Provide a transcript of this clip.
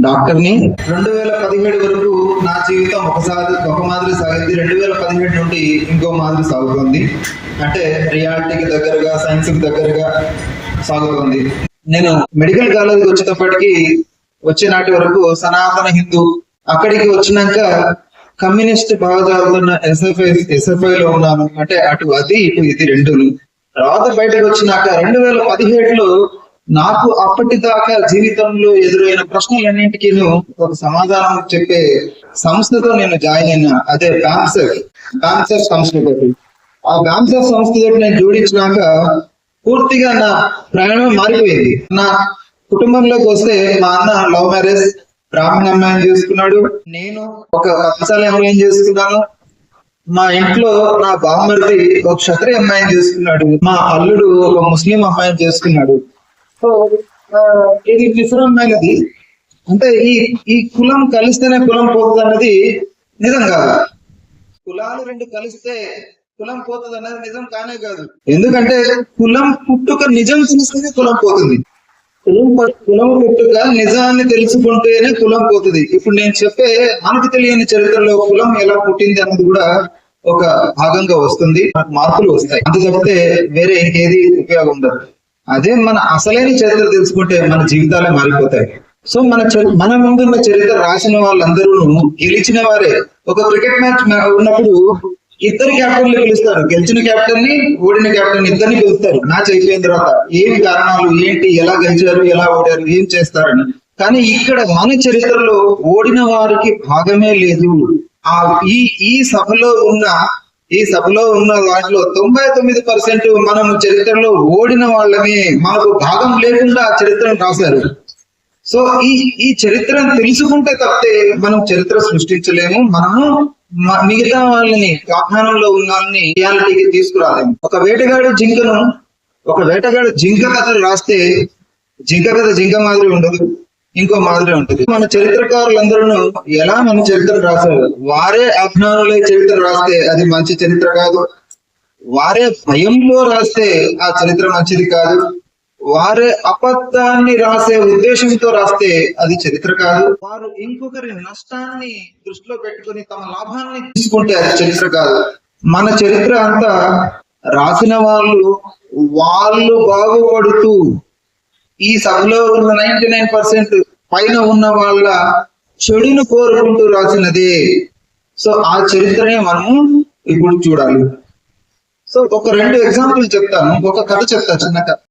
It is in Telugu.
డాక్టర్ని రెండు వేల పదిహేడు వరకు నా జీవితం ఒకసారి ఒక మాదిరి సాగింది. రెండు వేల పదిహేడు నుండి ఇంకో మాదిరి సాగుతుంది. అంటే రియాలిటీకి దగ్గరగా సైన్స్కి దగ్గరగా సాగుతుంది. నేను మెడికల్ కాలేజీకి వచ్చేటప్పటికి వచ్చే నాటి వరకు సనాతన హిందూ అక్కడికి వచ్చినాక కమ్యూనిస్ట్ భావజాలున్న ఎస్ఎఫ్ఐ ఎస్ఎఫ్ఐ లో ఉన్నాను. అంటే అటు అది ఇటు ఇది రెండును. తర్వాత బయటకు వచ్చినాక రెండు వేల పదిహేడులో నాకు అప్పటిదాకా జీవితంలో ఎదురైన ప్రశ్నలన్నింటికీ ఒక సమాధానం చెప్పే సంస్థతో నేను జాయిన్ అయినా అదే బ్యాంసర్ బ్యాంసర్ సంస్థతో ఆ బ్యాంసర్ సంస్థతో నేను జోడించినాక పూర్తిగా నా ప్రయాణం మారిపోయింది. నా కుటుంబంలోకి వస్తే మా అన్న లవ్ మ్యారేజ్ బ్రాహ్మణ అమ్మాయిని చేసుకున్నాడు. నేను ఒక కంసాలి అమ్మాయిని చేసుకున్నాను? మా ఇంట్లో నా బామ్మర్ది ఒక క్షత్రియ అమ్మాయిని చేసుకున్నాడు. మా అల్లుడు ఒక ముస్లిం అమ్మాయిని చేసుకున్నాడు. సో ఇది విశ్రమైనది అంటే ఈ ఈ కులం కలిస్తేనే కులం పోతుంది అన్నది నిజం కాదు. కులాలు రెండు కలిస్తే కులం పోతుంది అన్నది నిజం కానే కాదు. ఎందుకంటే కులం పుట్టుక నిజం తెలిస్తేనే కులం పోతుంది. కులం కులం పుట్టుక నిజాన్ని తెలుసుకుంటేనే కులం పోతుంది. ఇప్పుడు నేను చెప్పే మనకు తెలియని చరిత్రలో కులం ఎలా పుట్టింది అన్నది కూడా ఒక భాగంగా వస్తుంది. మార్పులు వస్తాయి. అంత తప్పితే వేరే ఇంకేది ఉపయోగం ఉండదు. అదే మన అసలైన చరిత్ర తెలుసుకుంటే మన జీవితాలే మారిపోతాయి. సో మన చరి- మన ముందున్న చరిత్ర రాసిన వాళ్ళందరూ గెలిచిన వారే. ఒక క్రికెట్ మ్యాచ్ ఉన్నప్పుడు ఇద్దరు క్యాప్టెన్లు పిలుస్తారు గెలిచిన కెప్టెన్ని ఓడిన కెప్టెన్ ఇద్దరిని పిలుస్తారు మ్యాచ్ అయిపోయిన తర్వాత ఏం కారణాలు ఏంటి ఎలా గెలిచారు ఎలా ఓడారు ఏం చేస్తారని. కానీ ఇక్కడ మన చరిత్రలో ఓడిన వారికి భాగమే లేదు. ఆ ఈ ఈ సభలో ఉన్న ఈ సభలో ఉన్న వాటిలో తొంభై తొమ్మిది పర్సెంట్ మనం చరిత్రలో ఓడిన వాళ్ళని మనకు భాగం లేకుండా చరిత్రను రాశారు. సో ఈ ఈ చరిత్రను తెలుసుకుంటే తప్పితే మనం చరిత్ర సృష్టించలేము. మనము మిగతా వాళ్ళని ఆహ్వానంలో ఉన్న వాళ్ళని రియాలిటీకి తీసుకురాలేము. ఒక వేటగాడు జింకను ఒక వేటగాడు జింక కథలు రాస్తే జింక కథ జింక మాదిరి ఉండదు. ఇంకో మాదిరి ఉంటుంది. మన చరిత్రకారులందరూ ఎలా మన చరిత్ర రాశారు? వారే అజ్ఞానులై చరిత్ర రాస్తే అది మంచి చరిత్ర కాదు. వారే భయంలో రాస్తే ఆ చరిత్ర మంచిది కాదు. వారే అబద్ధాన్ని రాసే ఉద్దేశంతో రాస్తే అది చరిత్ర కాదు. వారు ఇంకొకరి నష్టాన్ని దృష్టిలో పెట్టుకొని తమ లాభాన్ని తీసుకుంటే అది చరిత్ర కాదు. మన చరిత్ర అంతా రాసిన వాళ్ళు వాళ్ళు బాగుపడుతూ ఈ సభలో ఉన్న నైన్టీ నైన్ పర్సెంట్ పైన ఉన్న వాళ్ళ చెడును కోరుకుంటూ రాసినదే. సో ఆ చరిత్రనే మనము ఇప్పుడు చూడాలి. సో ఒక రెండు ఎగ్జాంపుల్ చెప్తాను. ఒక కథ చెప్తా చిన్న కథ.